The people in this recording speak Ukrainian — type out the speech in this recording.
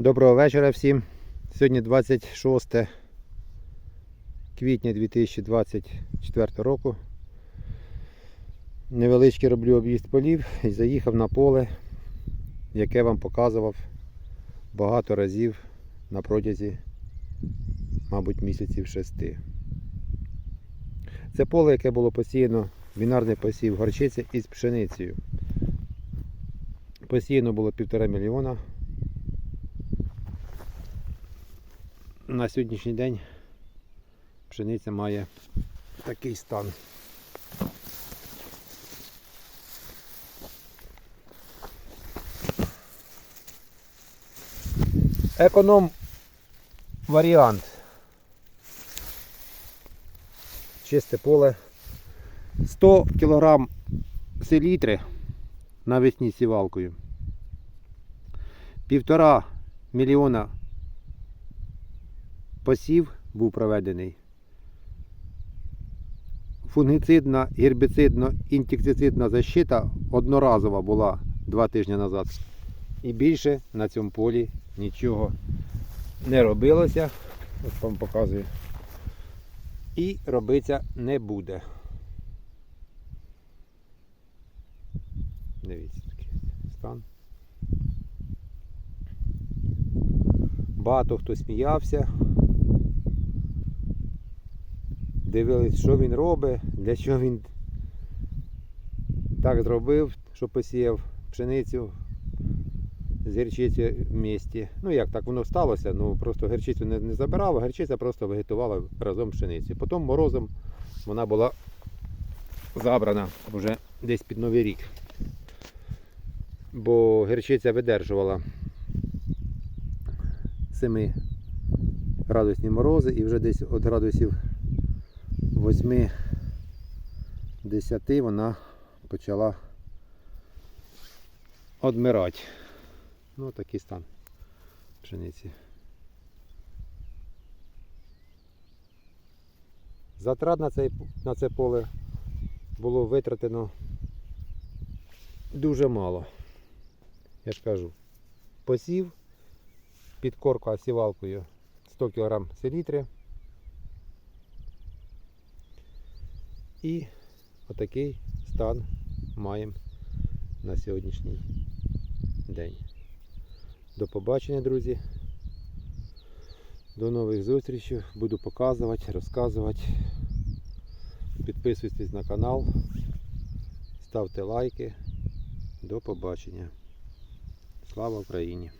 Доброго вечора всім. Сьогодні 26 квітня 2024 року. Невеличкий роблю об'їзд полів і заїхав на поле, яке вам показував багато разів на протязі, мабуть, місяців шести. Це поле, яке було посіяно бінарний посів горчиці із пшеницею. Посіяно було півтора мільйона. На сьогоднішній день пшениця має такий стан. Економ варіант. Чисте поле. 100 кг селітри навесні сівалкою. Півтора мільйона посів був проведений. Фунгіцидна, гербіцидно, інтектицидна защита одноразова була два тижні назад. І більше на цьому полі нічого не робилося. Ось вам показую. І робиться не буде. Дивіться такий стан. Багато хто сміявся. Дивились, що він робить, для чого він так зробив, що посіяв пшеницю з гірчицею в місті. Ну як так воно сталося, ну просто гірчицю не, не забирав, а гірчиця просто вегетувала разом з пшеницею. Потім морозом вона була забрана вже десь під Новий рік. Бо гірчиця видержувала 7 градусні морози і вже десь від градусів 8-10 вона почала одмирати. Ну, такий стан пшениці. Затрат на, цей, на це поле було витратено дуже мало. Я ж кажу, посів, підкорка сівалкою 100 кг селітри. І отакий стан маємо на сьогоднішній день. До побачення, друзі. До нових зустрічей. Буду показувати, розказувати. Підписуйтесь на канал, ставте лайки. До побачення. Слава Україні!